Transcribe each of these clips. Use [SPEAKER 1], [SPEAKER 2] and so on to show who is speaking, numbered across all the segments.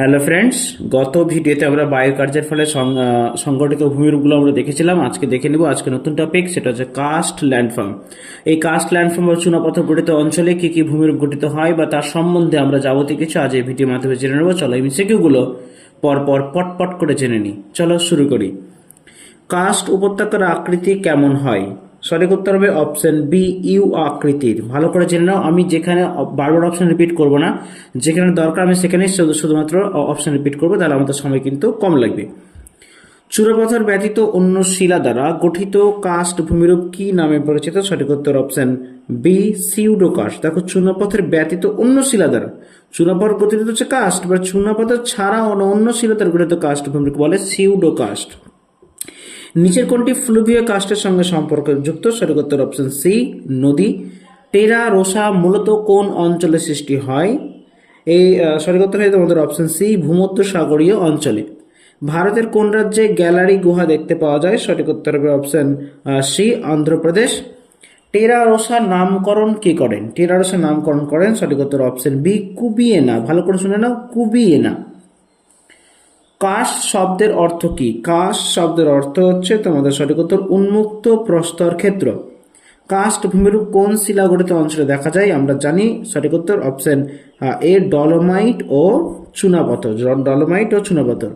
[SPEAKER 1] Hello friends গত ভিডিওতে আমরা বায়ু কার্যের ফলে সংগঠিত ভূমিরূপগুলো আমরা দেখেছিলাম। আজকে দেখে নেব। আজকে নতুন টপিক সেটা হচ্ছে কাস্ট ল্যান্ডফর্ম এই কাস্ট ল্যান্ডফর্ম বা চুনাপথর গঠিত অঞ্চলে কি কি ভূমিরূপ গঠিত হয় বা তার সম্বন্ধে আমরা যাবতীয় কিছু আজ এই ভিডিওর মাধ্যমে জেনে নেব। চলো এই সিকিউগুলো পরপর পটপট করে জেনে নিই। চলো শুরু করি। কাস্ট উপত্যকার আকৃতি কেমন হয়? সঠিক উত্তর হবে অপশন বি ইউ আকৃতির। ভালো করে জেনে নাও, আমি যেখানে বারবার অপশন রিপিট করব না। যেখানে দরকার আমি সেখানে শুধু শুধুমাত্র অপশন রিপিট করব, তাহলে আমাদের সময় কিন্তু কম লাগবে। চূড়াপাথর ব্যতীত অন্য শিলা দ্বারা গঠিত কাস্ট ভূমিরূপ কি নামে পরিচিত? সঠিক উত্তর অপশন বি সিউডোকাস্ট দেখো চুনাপথের ব্যতীত অন্য শিলা দ্বারা। চুনাপথ গঠিত হচ্ছে কাস্ট বা চুনাপথর ছাড়া অন্য অন্য শিলা দ্বারা গঠিত কাস্ট ভূমিরূপ বলে সিউডোকাস্ট নিচের কোনটি ফ্লুভিয় কাস্টের সঙ্গে সম্পর্কযুক্ত? সঠিক উত্তর অপশন সি নদী। টেরা রোসা মূলত কোন অঞ্চলে সৃষ্টি হয়? এই সঠিক উত্তর হয়ে তোমাদের অপশন সি ভূমধ্য সাগরীয় অঞ্চলে। ভারতের কোন রাজ্যে গ্যালারি গুহা দেখতে পাওয়া যায়? সঠিক উত্তর হবে অপশন সি অন্ধ্রপ্রদেশ। টেরা রোসার নামকরণ কি করেন? টেরা রোসার নামকরণ করেন সঠিক উত্তর অপশন বি কুবিয়েনা। ভালো করে শুনে নাও, কুবিয়েনা। কাস্ট শব্দের অর্থ কি? কাস্ট শব্দের অর্থ হচ্ছে তোমাদের সঠিক উত্তর, উন্মুক্ত প্রস্তর ক্ষেত্র। কাস্ট ভূমিরূপ কোন শিলা গঠিত অঞ্চলে দেখা যায়? আমরা জানি সঠিক উত্তর, অপশন এ ডলোমাইট ও চুনাপথর ডলোমাইট ও চুনাপথর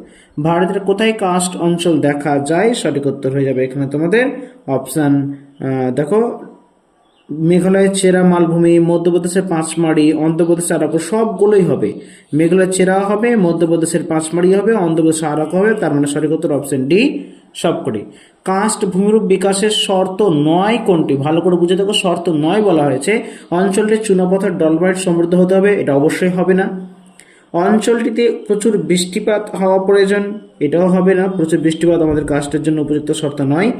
[SPEAKER 1] ভারতের কোথায় কাস্ট অঞ্চল দেখা যায়? সঠিক উত্তর হয়ে যাবে এখানে তোমাদের, অপশন দেখো মেঘালয়ের চেরা, মালভূমি, মধ্যপ্রদেশের পাঁচমারি অন্ধ্রপ্রদেশের আরাকু সবগুলোই হবে। মেঘালয়ের চেরা হবে, মধ্যপ্রদেশের পাঁচমারি হবে, অন্ধ্রপ্রদেশের আরাকু হবে, তার মানে সঠিক উত্তর অপশন ডি সবকটি কাস্ট ভূমিরূপ বিকাশের শর্ত নয় কোনটি? ভালো করে বুঝে দেখো, শর্ত নয় বলা হয়েছে। অঞ্চলটি চুনাপথর ডলবাইট সমৃদ্ধ হতে হবে, এটা অবশ্যই হবে না। অঞ্চলটিতে প্রচুর বৃষ্টিপাত হওয়া প্রয়োজন, এটাও হবে না। প্রচুর বৃষ্টিপাত আমাদের কাস্টের জন্য উপযুক্ত শর্ত নয়।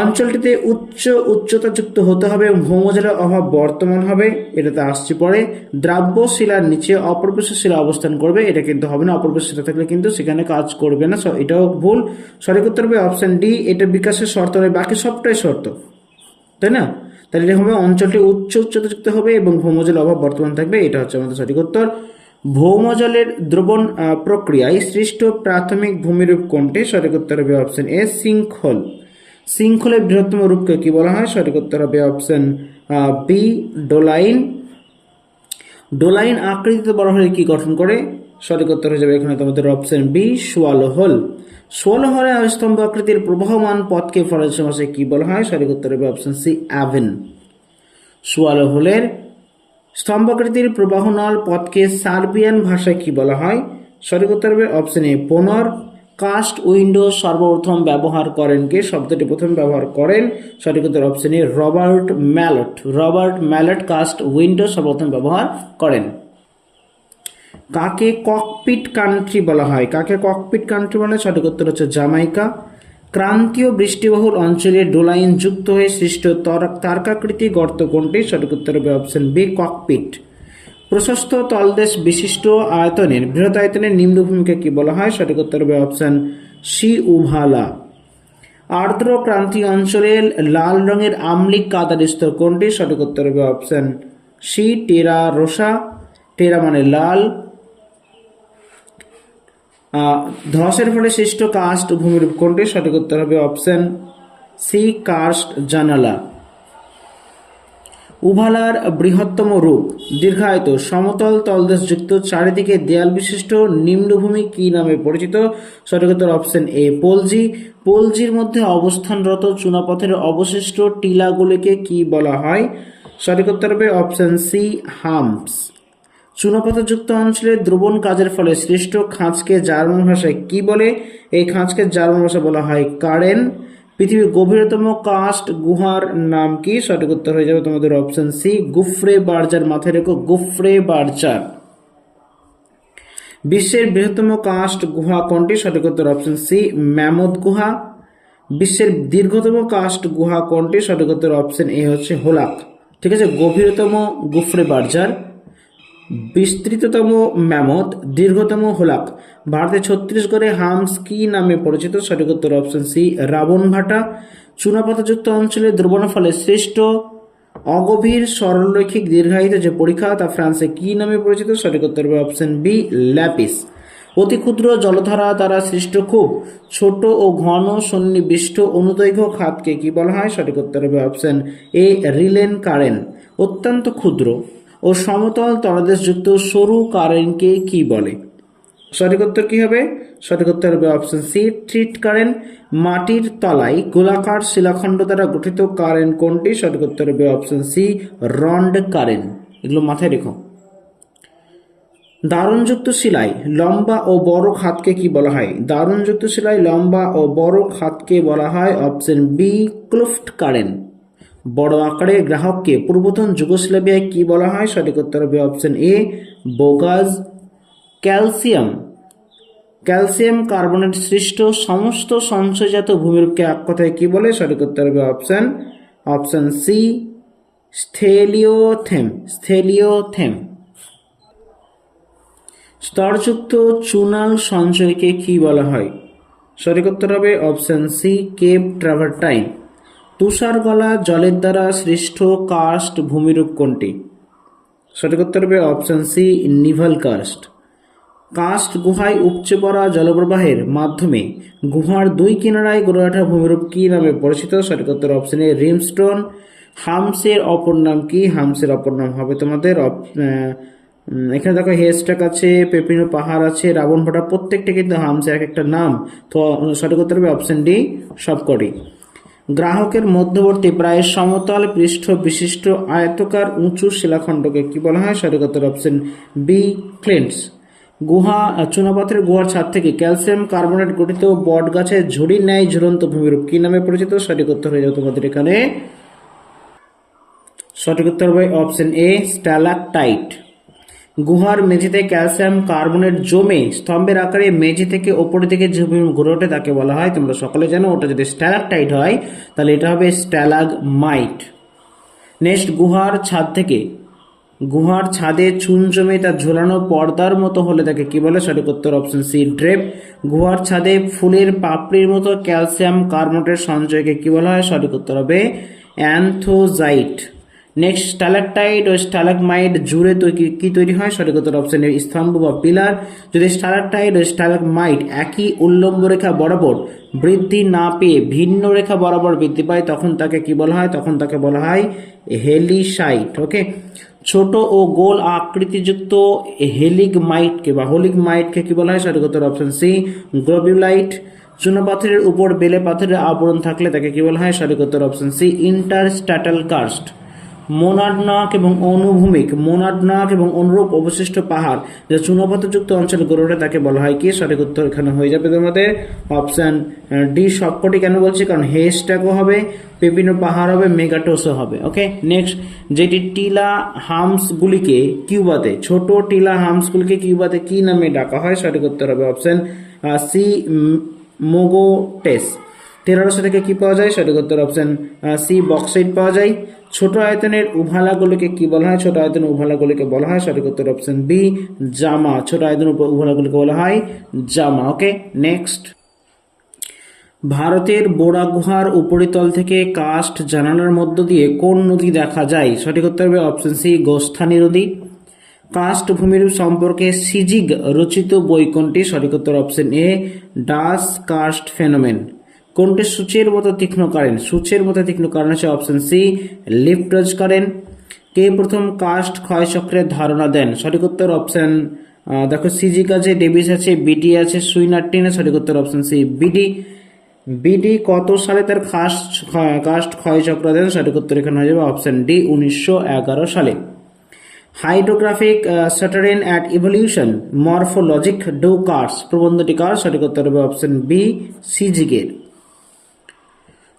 [SPEAKER 1] অঞ্চলটিতে উচ্চ উচ্চতাযুক্ত হতে হবে এবং ভৌমজলের অভাব বর্তমান হবে। এটাতে আসছে পরে। দ্রাব্য শিলার নিচে অপরবেশ শিলা অবস্থান করবে। এটা কিন্তু হবে না। অপরবেশ শিলা থাকলে কিন্তু সেখানে কাজ করবে না। এটাও ভুল। সঠিক উত্তর হবে অপশন ডি এটা বিকাশের শর্ত নয়, বাকি সবটাই শর্ত। তাই না? তাহলে এটা হবে অঞ্চলটি উচ্চ উচ্চতাযুক্ত হবে এবং ভৌমজলের অভাব বর্তমান থাকবে। এটা হচ্ছে আমাদের সঠিক উত্তর। ভৌমজলের দ্রবণ প্রক্রিয়ায় সৃষ্ট প্রাথমিক ভূমিরূপ কোনটি? সঠিক উত্তর হবে অপশন এ শৃঙ্খল। শৃঙ্খলের বৃহত্তম রূপকে কি বলা হয়? সঠিক উত্তর হবে অপশন বি ডোলাইন। ডোলাইন আকৃতিতে বলা হলে কি গঠন করে? সঠিক উত্তর হয়ে যাবে এখানে তোমাদের অপশন বি সোয়ালো হলে স্তম্ভ আকৃতির প্রবাহমান পথকে ফরাসি ভাষায় কি বলা হয়? সঠিক উত্তর হবে অপশন সি অ্যাভেন। সোয়ালো হোলের স্তম্ভাকৃতির প্রবাহনল পথকে সার্বিয়ান ভাষায় কি বলা হয়? সঠিক উত্তর হবে অপশন এ পুনর। কাস্ট উইন্ডো সর্বপ্রথম ব্যবহার করেন কে? শব্দটি প্রথম ব্যবহার করেন সঠিক উত্তর option Robert Mallet Robert Mallet karst window সর্বপ্রথম ব্যবহার করেন। কাকে ককপিট কান্ট্রি বলা হয়? কাকে ককপিট কান্ট্রি বলা? হয় সঠিক উত্তর হচ্ছে জামাইকা। ক্রান্তীয় বৃষ্টিবহুল অঞ্চলে ডোলাইন যুক্ত হয়ে সৃষ্ট তর- তারকাকৃতি গর্ত কোনটি? সঠিক উত্তর হবে অপশন বি ককপিট প্রশস্ত তলদেশ বিশিষ্ট আয়তনের বৃহৎ আয়তনের নিম্নভূমিকে কি বলা হয়? সঠিক উত্তর হবে অপশন সি, উভালা। আর্দ্র ক্রান্তীয় অঞ্চলে লাল রঙের আমলিক কাদার স্তর কোনটি সঠিক উত্তর হবে অপশন সি, টেরা রোসা। টেরা মানে লাল। ধসের ফলে সৃষ্ট কাস্ট ভূমিরূপ কোনটি সঠিক উত্তর হবে অপশন সি কাস্ট জানালা। উভালার বৃহত্তম রূপ। দীর্ঘায়িত, সমতল তলদেশযুক্ত চারিদিকে দেয়াল বিশিষ্ট, নিম্নভূমি কি নামে পরিচিত? সঠিক উত্তর অপশন এ, পোলজি। পোলজির মধ্যে অবস্থানরত চুনাপথের অবশিষ্ট টিলাগুলিকে কি বলা হয়? সঠিক হবে অপশন সি, হাম্পস। চুনাপাতাযুক্ত অঞ্চলে দ্রবণ কাজের ফলে সৃষ্ট খাঁজকে জার্মান ভাষায় কি বলে? এই খাঁজকে জার্মান ভাষা বলা হয় কারেন। পৃথিবীর গভীরতম কাস্ট গুহার নাম কি? সঠিক উত্তর হয়ে যাবে তোমাদের অপশন সি গুফরে বার্জার। মাথায় রেখো, গুফরে বার্জার। বিশ্বের বৃহত্তম কাস্ট গুহা কোনটি? সঠিক উত্তর অপশন সি ম্যামথ গুহা। বিশ্বের দীর্ঘতম কাস্ট গুহা কোনটি? সঠিক উত্তর অপশন এ হচ্ছে হোলাক। ঠিক আছে? গভীরতম গুফরে বার্জার। বিস্তৃততম ম্যামথ দীর্ঘতম হোলাক। ভারতের ছত্তিশগড়ে হামস কি নামে পরিচিত? সঠিক উত্তর অপশন সি রাবণ ভাটা চুনাপাতাযুক্ত অঞ্চলে দ্রবণের ফলে সৃষ্ট অগভীর সরলরৈখিক দীর্ঘায়িত যে পরীক্ষা, তা ফ্রান্সে কি নামে পরিচিত? সঠিক উত্তর হবে অপশন বি ল্যাপিস। অতি ক্ষুদ্র জলধারা দ্বারা সৃষ্ট খুব ছোট ও ঘন সন্নিবিষ্ট অনুদৈর্ঘ্য খাতকে কি বলা হয়? সঠিক উত্তর হবে অপশন এ রিলেন কারেন। অত্যন্ত ক্ষুদ্র। ও সমতল তলদেশযুক্ত সরু কারেন্টকে কি বলে? সঠিক উত্তর কি হবে? সঠিক উত্তর হবে অপশন সি, ট্রিট কারেন্ট মাটির তলায় গোলাকার শিলাখণ্ড দ্বারা গঠিত কারেন্ট কোনটি? সঠিক উত্তর হবে অপশন সি, রন্ড কারেন্ট এগুলো মাথায় রেখো। দারুণযুক্ত শিলায় লম্বা ও বড় খাতকে কি বলা হয়? দারুণযুক্ত শিলায় লম্বা ও বড় খাতকে বলা হয় অপশন বি, ক্লুফট কারেন্ট বড় আকারের গ্রাহককে পূর্বতন যুগোস্লাভিয়ায় কি বলা হয়? সঠিক উত্তর হবে option A bogaz calcium. Calcium carbonate সৃষ্ট সমস্ত সঞ্চয়জাত ভূমিরূপকে এক কথায় কি বলে? সঠিক উত্তর হবে option option C speleothem speleothem স্তরযুক্ত চুনাল সঞ্চয়কে কি বলা হয়? সঠিক উত্তর হবে অপশন সি কেপ ট্রাভারটাইন। তুষার গলা জলের দ্বারা সৃষ্ট কাস্ট ভূমিরূপ কোনটি? সঠিক উত্তর হবে option C nival karst karst গুহায় উপচে পড়া জলপ্রবাহের মাধ্যমে গুহার দুই কিনারায় গড়ে ওঠা ভূমিরূপ কি নামে পরিচিত? সঠিক উত্তর অপশন রিমস্টোন। হামসের অপর নাম কি? হামসের অপর নাম হবে তোমাদের এখানে দেখো হেস্টাক আছে, পেপিনো পাহাড় আছে, রাবণ ভাটা প্রত্যেকটা কিন্তু হামসের এক একটা নাম। তো সঠিক উত্তর হবে অপশন ডি সবকটি। গ্রাহকের মধ্যবর্তী প্রায় সমতল পৃষ্ঠ বিশিষ্ট আয়তকার উঁচু শিলাখণ্ডকে কি বলা হয়? সঠিক উত্তর অপশন বি, ক্লেন্টস। গুহা, চুনাপাথরের গুহার ছাদ থেকে ক্যালসিয়াম কার্বনেট গঠিত বট গাছের ঝুড়ির ন্যায় ঝুলন্ত ভূমিরূপ কি নামে পরিচিত? সঠিক উত্তর হয়ে যাবে তোমাদের এখানে। সঠিক উত্তর হবে অপশন এ, স্ট্যালাকটাইট। গুহার মেঝেতে ক্যালসিয়াম কার্বনেট জমে স্তম্ভের আকারে মেঝে থেকে ওপরের দিকে যে ঘুরে ওঠে তাকে বলা হয়, তোমরা সকলে জানো, ওটা যদি স্ট্যালাকটাইট হয়, তাহলে এটা হবে স্ট্যালাগ মাইট নেক্সট, গুহার ছাদ থেকে। গুহার ছাদে চুন জমে তা ঝোলানো পর্দার মতো হলে তাকে কি বলে? সঠিক উত্তর অপশন সি ড্রেপ গুহার ছাদে ফুলের পাপড়ির মতো ক্যালসিয়াম কার্বনেটের সঞ্চয়কে কি বলা হয়? সঠিক উত্তর হবে অ্যান্থোজাইট নেক্সট স্টালাকটাইট ও স্টালাকমাইট জুড়ে কি তৈরি হয়? সঠিক উত্তর অপশন এ স্তম্ভ বা পিলার যদি স্টালাকটাইট ও স্টালাকমাইট একই উল্লম্ব রেখা বরাবর বৃদ্ধি না পেয়ে ভিন্ন রেখা বরাবর বৃদ্ধি পায়, তখন তাকে কি বলা হয়? তখন তাকে বলা হয় হেলিসাইট ওকে ছোট ও গোল আকৃতিযুক্ত হেলিগমাইটকে বা হোলিগমাইটকে কি বলা হয়? সঠিক উত্তর অপশন সি গ্লোবিউলাইট চুনাপাথরের উপর বেলে পাথরের আবরণ থাকলে তাকে কি বলা হয়? সঠিক উত্তর অপশন সি ইন্টারস্ট্যাটাল কার্স্ট মোনাডনাক এবং অনুভূমিক মোনাডনাক এবং অনুরূপ অবশিষ্ট পাহাড় যা চুনাপাথরযুক্ত অঞ্চল গড়ে ওঠে তাকে বলা হয় কি? সঠিক উত্তর এখানে হয়ে যাবে তোমাদের অপশন ডি সবকটি কেন বলছি? কারণ হেস্ট্যাগও হবে, বিভিন্ন পাহাড় হবে মেগাটোসও হবে ওকে নেক্সট যেটি টিলা হামসগুলিকে কিউবাতে, ছোট টিলা হামসগুলিকে কিউবাতে কি নামে ডাকা হয়? সঠিক উত্তর হবে অপশান সি মোগোটেস। তেরোশো থেকে কি পাওয়া যায়? সঠিক উত্তর অপশন সি বক্সাইট পাওয়া যায়। ছোট আয়তনের উভালাগুলিকে কি বলা হয়? ছোট আয়তনের উভালাগুলিকে বলা হয়। সঠিক উত্তর অপশন বি জামা। ছোট আয়তনের উভালাগুলিকে বলা হয় জামা। ওকে নেক্সট ভারতের বোড়া গুহার উপরিতল থেকে কাস্ট জানালার মধ্য দিয়ে কোন নদী দেখা যায়? সঠিক উত্তর হবে অপশন সি গোস্থানী নদী। কাস্ট ভূমিরূপ সম্পর্কে সিজিগ রচিত বই কোনটি? সঠিক উত্তর অপশন এ ডাস কাস্ট ফেনোমেন। কোনটি সূচের মতো তীক্ষ্ণ কারেন্ট সূচের মতো তীক্ষ্ণ কারেন্ট হচ্ছে অপশন সি লিফটজ কারেন্ট কে প্রথম কাস্ট ক্ষয়চক্রের ধারণা দেন? সঠিক উত্তর অপশন দেখো সিজিক আছে ডেভিস আছে বিডি আছে সুইনার্টিন সঠিক উত্তর অপশন সি বিডি বিডি কত সালে তার কাস্ট কাস্ট ক্ষয়চক্র দেন? সঠিক উত্তর এখানে হয়ে যাবে অপশন ডি উনিশশো এগারো সালে। হাইড্রোগ্রাফিক স্যাটারেন অ্যাট ইভলিউশন মরফোলজিক ডো কার্স প্রবন্ধটি কার? সঠিক উত্তর হবে অপশন বি সিজিগের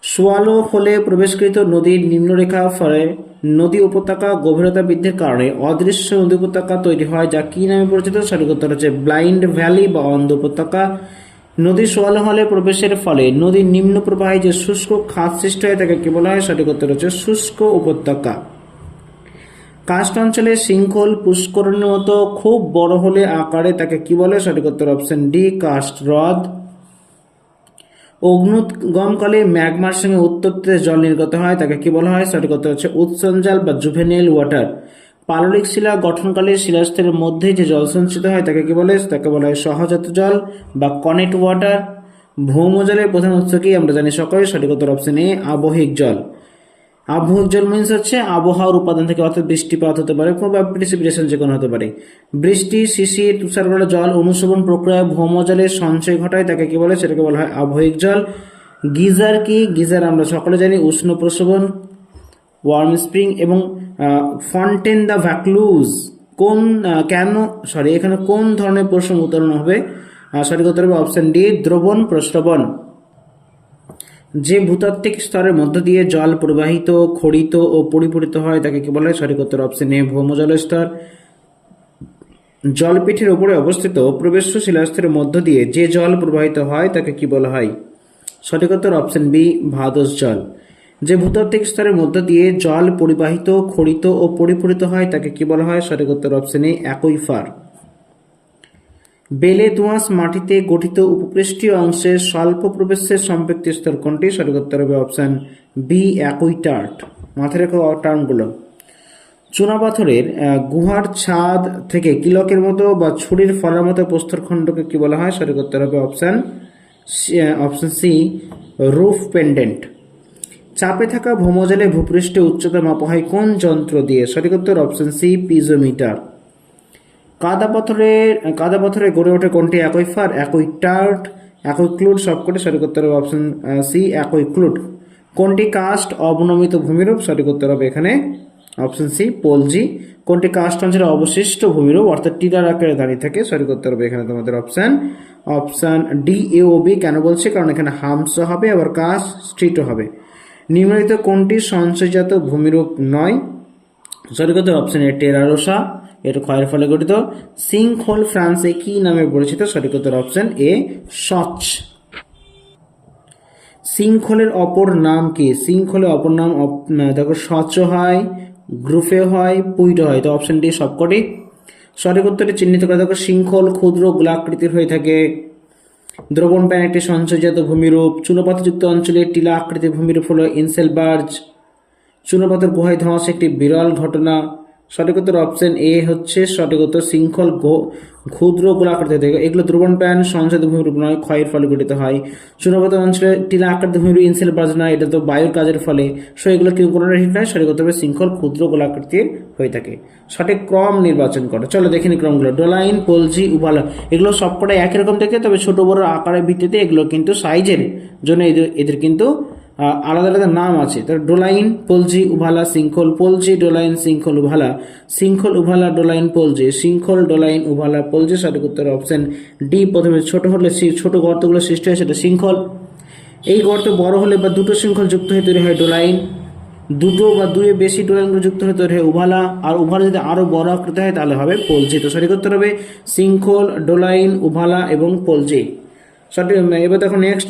[SPEAKER 1] সোয়ালো হলে প্রবেশকৃত নদীর নিম্নরেখা ফলে নদী উপত্যকা গভীরতা বৃদ্ধির কারণে অদৃশ্য নদী উপত্যকা তৈরি হয় যা কি নামে পরিচিত সঠিক উত্তর হচ্ছে ব্লাইন্ড ভ্যালি বা অন্ধ উপত্যকা। নদী সোয়ালো হলে প্রবেশের ফলে নদীর নিম্ন প্রবাহে যে শুষ্ক খাত সৃষ্টি হয় তাকে কি বলা হয়? সঠিক উত্তর হচ্ছে শুষ্ক উপত্যকা। কাস্ট অঞ্চলে শৃঙ্খল পুষ্করণের মতো খুব বড় হলে আকারে তাকে কি বলে? সঠিক উত্তর অপশন ডি, কাস্ট হ্রদ। অগ্নুৎগমকালে ম্যাগমার সঙ্গে উত্তপ্ত জল নির্গত হয়, তাকে কি বলা হয়? সঠিক উত্তর হচ্ছে উৎসঞ্জাল বা জুভেনিয়াল ওয়াটার পাললিক শিলা গঠনকালে শিলাস্তরের মধ্যে যে জল সঞ্চিত হয়, তাকে কি বলে? তাকে বলা হয় সহজাত জল বা কনেট ওয়াটার ভৌমজলের প্রধান উৎস কি? আমরা জানি সকলে, সঠিক উত্তর অপশন এ আবহিক জল। আবহাওয়িক জল মিন্স হচ্ছে আবহাওয়ার উপাদান থেকে অর্থাৎ বৃষ্টিপাত হতে পারে বা প্রিসিপিটেশন যে কোনো হতে পারে। বৃষ্টি শিশির তুষারগড়া জল, অনুশোভন প্রক্রিয়া ভৌমজলের সঞ্চয় ঘটায়, তাকে কি বলে? সেটাকে বলা হয় আবহাওয়িক জল। গিজার কি? গিজার আমরা সকলে জানি, উষ্ণ প্রশোভন ওয়ার্ম স্প্রিং এবং ফন্টেন দ্য ভ্যাকলুজ কোন কেন সরি এখানে কোন ধরনের প্রশ্ন উত্তরণ হবে? সঠিক উত্তর হবে অপশন ডি দ্রবণ প্রশ্রবণ যে ভূতাত্ত্বিক স্তরের মধ্য দিয়ে জল প্রবাহিত, খড়িত ও পরিপূরিত হয়, তাকে কি বলা হয়? সঠিক উত্তর অপশন এ ভৌমজল স্তর। জলপিঠের উপরে অবস্থিত প্রবেশ্য শিলাস্তরের মধ্য দিয়ে যে জল প্রবাহিত হয়, তাকে কি বলা হয়? সঠিক উত্তর অপশন বি ভাদস জল। যে ভূতাত্ত্বিক স্তরের মধ্য দিয়ে জল পরিবাহিত, খড়িত ও পরিপূরিত হয়, তাকে কি বলা হয়? সঠিক উত্তর অপশন এ অ্যাকুইফার বেলে দোঁয়াশ মাটিতে গঠিত উপপৃষ্ঠীয় অংশে স্বল্প প্রবেশের সম্পৃক্তি স্তর কোনটি? সঠিক উত্তর হবে অপশন বি অ্যাকুইটার্ট মাথায় রেখো টার্মগুলো। চুনাপাথরের গুহার ছাদ থেকে কিলকের মতো বা ছুরির ফলার মতো প্রস্তরখণ্ডকে কি বলা হয়? সঠিক উত্তর হবে option option C, roof pendant. চাপে থাকা ভৌমজলে ভূপৃষ্ঠে উচ্চতা মাপা হয় কোন যন্ত্র দিয়ে? সঠিক উত্তর অপশন সি, পিজোমিটার। কাদা পাথরের কাদা পাথরে গড়ে ওঠে কোনটি? একই ফার, একই টার্ট, একই ক্লুড, সবকটি সঠিক উত্তর হবে অপশন সি একই ক্লুড। কোনটি কাস্ট অবনমিত ভূমিরূপ? সঠিক উত্তর হবে এখানে অপশন সি পোলজি। কোনটি কাস্ট অঞ্চলে অবশিষ্ট ভূমিরূপ? অর্থাৎ টিলার আকারে দাঁড়িয়ে থাকে, সঠিক উত্তর হবে এখানে তোমাদের অপশান অপশান ডি এ ও বি কেন বলছে? কারণ এখানে হামস হবে, আবার কাস্ট স্ট্রিটও হবে। নিম্নলিখিত কোনটি সঞ্চয়জাত ভূমিরূপ নয়? সঠিক উত্তর অপশন এ টেরারোসা। এটা ক্ষয়ের ফলে গঠিত সিঙ্কহোল ফ্রান্সে কি নামে পরিচিত? সঠিক উত্তর অপশন এ সচ সিঙ্কহোলের অপর নাম কি? সিঙ্কহোলের অপর নাম দেখো সচ হয়, গ্রুপে হয় পুইট হয়। তো অপশন ডি সবকটি। সঠিক উত্তরটি চিহ্নিত করে দেখো শৃঙ্খল ক্ষুদ্র গোলাকৃতির হয়ে থাকে। দ্রবণ প্যান একটি সঞ্চয়জাত ভূমিরূপ। চুনপাতযুক্ত অঞ্চলে টিলা আকৃতির ভূমিরূপ হল ইনসেলবার্জ চুনপাতের গুহায় ধস একটি বিরল ঘটনা। সঠিক উত্তর অপশন এ হচ্ছে সঠিক উত্তর শৃঙ্খল ক্ষুদ্র গোলাকৃতি থেকে। এগুলো দ্রবণ প্যান সঞ্চয়িত ভূমিরূপ নয়, ক্ষয়ের ফলে গঠিত হয়। চুনপাত অঞ্চলে টিলা আকৃতি ভূমিরূপ ইনসেল বাজ নয়, এটা তো বায়ুর কাজের ফলে। সো এগুলো কেউ কোনো ঠিক নয়, সঠিক উত্তর শৃঙ্খল ক্ষুদ্র গোলাকৃতির হয়ে থাকে। সঠিক ক্রম নির্বাচন করো। চলো দেখে নি ক্রমগুলো। ডোলাইন, পোলজি উভালা এগুলো সবকটাই একই রকম দেখে, তবে ছোট বড় আকারের ভিত্তিতে এগুলো কিন্তু সাইজের জন্য এদের এদের কিন্তু আলাদা আলাদা নাম আছে। তার ডোলাইন, পোলজি, উভালা শৃঙ্খল পোলজি, ডোলাইন শৃঙ্খল উভালা। শৃঙ্খল উভালা, ডোলাইন, পোলজি। শৃঙ্খল ডোলাইন, উভালা, পোলজি সঠিক উত্তর অপশন ডি প্রথমে। ছোট হলে ছোট গর্তগুলো সৃষ্টি হয়, সেটা শৃঙ্খল এই গর্ত বড় হলে বা দুটো শৃঙ্খল যুক্ত হয়ে তৈরি হয় ডোলাইন। দুটো বা দুয়ে বেশি ডোলাইনগুলো যুক্ত হয়ে তৈরি হয় উভালা। আর উভালা যদি আরও বড় আকৃতি হয়, তাহলে হবে পোলজি। তো সঠিক উত্তর হবে শৃঙ্খল ডোলাইন, উভালা এবং পোলজি। সঠিক এবার দেখো নেক্সট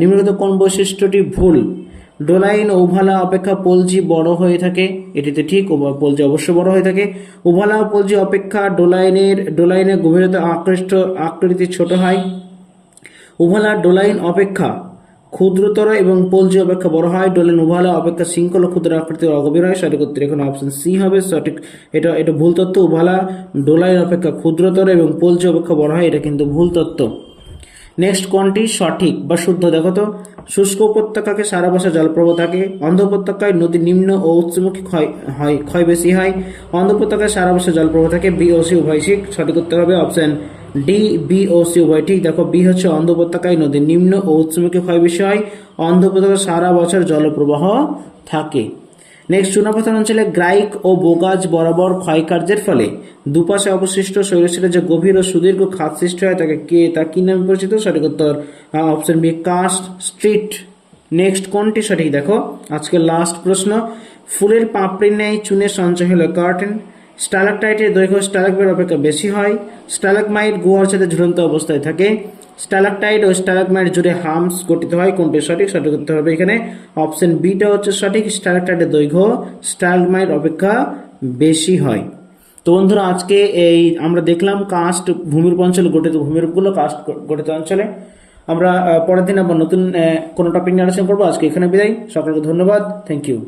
[SPEAKER 1] নিম্নলিখিত কোন বৈশিষ্ট্যটি ভুল? ডোলাইন ও উভালা অপেক্ষা পোলজি বড় হয়ে থাকে, এটিতে ঠিক পোলজি অবশ্যই বড় হয়ে থাকে। উভালা ও পোলজি অপেক্ষা ডোলাইনের ডোলাইনের গভীরতা আকৃষ্ট আকৃতি ছোট হয়। উভালা ডোলাইন অপেক্ষা ক্ষুদ্রতর এবং পলজি অপেক্ষা বড় হয়। ডোলাইন উভালা অপেক্ষা শৃঙ্খল ক্ষুদ্র আকৃতির অগভীর হয়। সঠিক উত্তর এখানে অপশন সি হবে। সঠিক, এটা এটা ভুল তত্ত্ব। উভালা ডোলাইন অপেক্ষা ক্ষুদ্রতর এবং পলজি অপেক্ষা বড় হয়, এটা কিন্তু ভুল তত্ত্ব। নেক্সট কোনটি? সঠিক। বা শুদ্ধ। দেখো তো। শুষ্ক উপত্যকাকে সারা বছর জলপ্রবাহ থাকে। অন্ধ উপত্যকায় নদী নিম্ন ও উচ্চমুখী ক্ষয় হয়, ক্ষয় বেশি হয়। অন্ধ উপত্যকায় সারা বছর জলপ্রবাহ থাকে। বি ও সি উভয়। ঠিক। সঠিক উত্তর হবে অপশন ডি বি ও সি উভয়। ঠিক। দেখো বি হচ্ছে অন্ধ উপত্যকায় নদী নিম্ন ও উচ্চমুখী ক্ষয় বেশি হয়। অন্ধ উপত্যকায় সারা বছর জলপ্রবাহ থাকে। নেক্সট চুনাপাথর অঞ্চলে গ্রাইক ও বোগাজ বরাবর ক্ষয়কার্যের ফলে দুপাশে অবশিষ্ট শৈলশিলে যে গভীর ও সুদীর্ঘ খাত সৃষ্টি হয়, তাকে কে, তা কি নামে পরিচিত? সঠিক উত্তর option B, cast street. Next কোনটি সঠিক দেখো? আজকে লাস্ট প্রশ্ন, ফুলের পাপড়ির ন্যায় চুনের সঞ্চয় হলো কার্টেন স্টালাকটাইটের দৈর্ঘ্য স্টালাকমের অপেক্ষা বেশি হয়। স্টালাকমাইট গুহার সাথে ঝুলন্ত অবস্থায় থাকে। স্টালাকটাইট ও স্টালাকমাইট জুড়ে হামস গঠিত হয়। কোনটি সঠিক? সঠিক উত্তর হবে এখানে অপশন বিটা হচ্ছে সঠিক। স্টালাকটাইটের দৈর্ঘ্য স্টালাকমাইট অপেক্ষা বেশি হয়। তো বন্ধুরা, আজকে এই আমরা দেখলাম কাস্ট ভূমিরূপ অঞ্চল গঠিত ভূমিরূপগুলো কাস্ট গঠিত অঞ্চলে। আমরা পরের দিন আবার নতুন কোনো টপিক নিয়ে আলোচনা করব। আজকে এখানে বিদায়। সকলকে ধন্যবাদ। Thank you